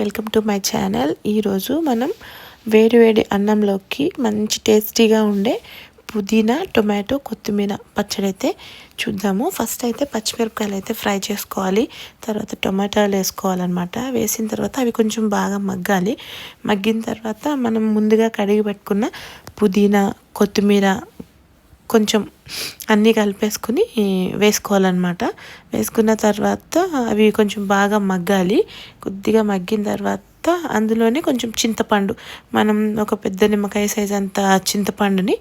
Welcome to my channel. ఈరోజు మనం వేడి వేడి అన్నంలోకి మంచి టేస్టీగా ఉండే పుదీనా టొమాటో కొత్తిమీర పచ్చడి అయితే చూద్దాము. ఫస్ట్ అయితే పచ్చిమిరపకాయలు అయితే ఫ్రై చేసుకోవాలి. తర్వాత టొమాటోలు వేసుకోవాలన్నమాట. వేసిన తర్వాత అవి కొంచెం బాగా మగ్గాలి. మగ్గిన తర్వాత మనం ముందుగా కడిగి పెట్టుకున్న పుదీనా కొత్తిమీర కొంచెం అన్నీ కలిపేసుకుని వేసుకోవాలన్నమాట. వేసుకున్న తర్వాత అవి కొంచెం బాగా మగ్గాలి. కొద్దిగా మగ్గిన తర్వాత అందులోనే కొంచెం చింతపండు మనం ఒక పెద్ద నిమ్మకాయ సైజ్ అంత చింతపండుని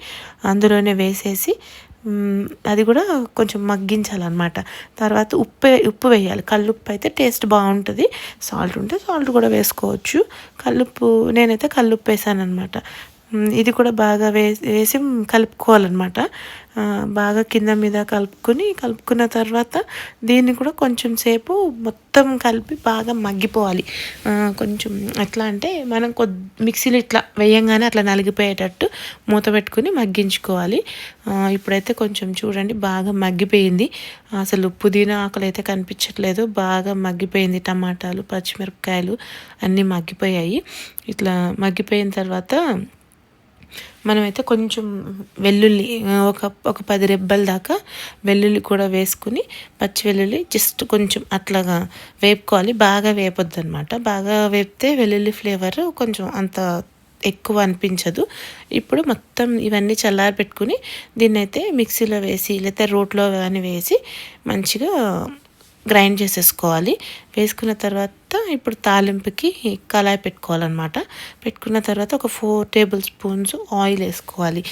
అందులోనే వేసేసి అది కూడా కొంచెం మగ్గించాలన్నమాట. తర్వాత ఉప్పు ఉప్పు వేయాలి. కల్లుప్పు అయితే టేస్ట్ బాగుంటుంది. సాల్ట్ ఉంటే సాల్ట్ కూడా వేసుకోవచ్చు. కల్లుప్పు నేనైతే కల్లుప్పు వేసాను అనమాట ఇది కూడా బాగా వేసి వేసి కలుపుకోవాలన్నమాట. బాగా కింద మీద కలుపుకొని కలుపుకున్న తర్వాత దీన్ని కూడా కొంచెం సేపు మొత్తం కలిపి బాగా మగ్గిపోవాలి. కొంచెం ఎట్లా అంటే మనం కొద్ది మిక్సీలో ఇట్లా వేయంగానే అట్లా నలిగిపోయేటట్టు మూత పెట్టుకుని మగ్గించుకోవాలి. ఇప్పుడైతే కొంచెం చూడండి బాగా మగ్గిపోయింది. అసలు పుదీనా ఆకులు అయితే కనిపించట్లేదు. బాగా మగ్గిపోయింది టమాటాలు పచ్చిమిరపకాయలు అన్నీ మగ్గిపోయాయి. ఇట్లా మగ్గిపోయిన తర్వాత మనమైతే కొంచెం వెల్లుల్లి ఒక ఒక పది రెబ్బల దాకా వెల్లుల్లి కూడా వేసుకుని పచ్చి వెల్లుల్లి జస్ట్ కొంచెం అట్లాగా వేపుకోవాలి. బాగా వేపొద్దు అనమాట బాగా వేపితే వెల్లుల్లి ఫ్లేవర్ కొంచెం అంత ఎక్కువ అనిపించదు. ఇప్పుడు మొత్తం ఇవన్నీ చల్లారి పెట్టుకుని దీన్నైతే మిక్సీలో వేసి లేకపోతే రోట్లో కానీ వేసి మంచిగా గ్రైండ్ చేసేసుకోవాలి. వేసుకున్న తర్వాత ఇప్పుడు తాలింపుకి కళాయి పెట్టుకోవాలన్నమాట. పెట్టుకున్న తర్వాత ఒక ఫోర్ టేబుల్ స్పూన్స్ ఆయిల్ వేసుకోవాలి.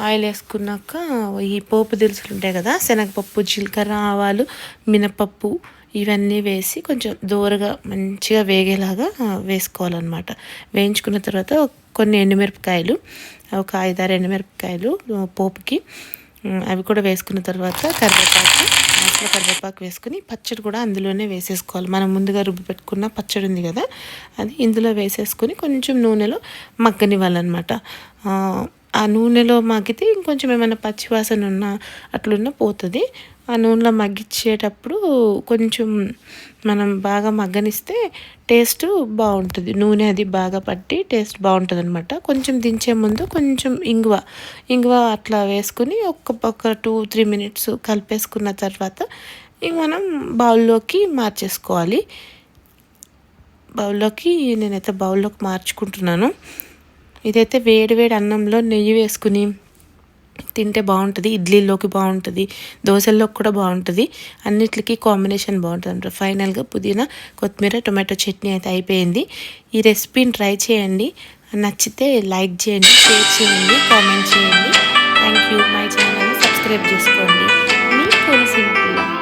ఆయిల్ వేసుకున్నాక ఈ పోపు దినుసులు ఉంటాయి కదా శనగపప్పు జీలకర్ర ఆవాలు మినపప్పు ఇవన్నీ వేసి కొంచెం దూరగా మంచిగా వేగేలాగా వేసుకోవాలన్నమాట. వేయించుకున్న తర్వాత కొన్ని ఎండుమిరపకాయలు ఒక ఐదారు ఎండుమిరపకాయలు పోపుకి అవి కూడా వేసుకున్న తర్వాత కరివేపాకు లాస్ట్లో కరివేపాకు వేసుకుని పచ్చడి కూడా అందులోనే వేసేసుకోవాలి. మనం ముందుగా రుబ్బు పెట్టుకున్న పచ్చడి ఉంది కదా అది ఇందులో వేసేసుకొని కొంచెం నూనెలో మగ్గనివ్వాలన్నమాట. ఆ నూనెలో మగ్గితే ఇంకొంచెం ఏమైనా పచ్చివాసన ఉన్నా అట్లున్నా పోతుంది. ఆ నూనెలో మగ్గించేటప్పుడు కొంచెం మనం బాగా మగ్గనిస్తే టేస్ట్ బాగుంటుంది. నూనె అది బాగా పట్టి టేస్ట్ బాగుంటుంది అనమాట కొంచెం దించే ముందు కొంచెం ఇంగువ ఇంగువ అట్లా వేసుకుని ఒక్క ఒక టూ త్రీ మినిట్స్ కలిపేసుకున్న తర్వాత ఇంక మనం బౌల్లోకి మార్చేసుకోవాలి. బౌల్లోకి నేనైతే బౌల్లోకి మార్చుకుంటున్నాను. ఇదైతే వేడి వేడి అన్నంలో నెయ్యి వేసుకుని తింటే బాగుంటుంది ఇడ్లీలోకి బాగుంటుంది దోశల్లోకి కూడా బాగుంటుంది. అన్నిటికీ కాంబినేషన్ బాగుంటుంది అనమాట ఫైనల్గా పుదీనా కొత్తిమీర టొమాటో చట్నీ అయితే అయిపోయింది. ఈ రెసిపీని ట్రై చేయండి. నచ్చితే లైక్ చేయండి షేర్ చేయండి కామెంట్ చేయండి. Thank you. మై ఛానల్ని సబ్స్క్రైబ్ చేసుకోండి. మీ కోనసీమ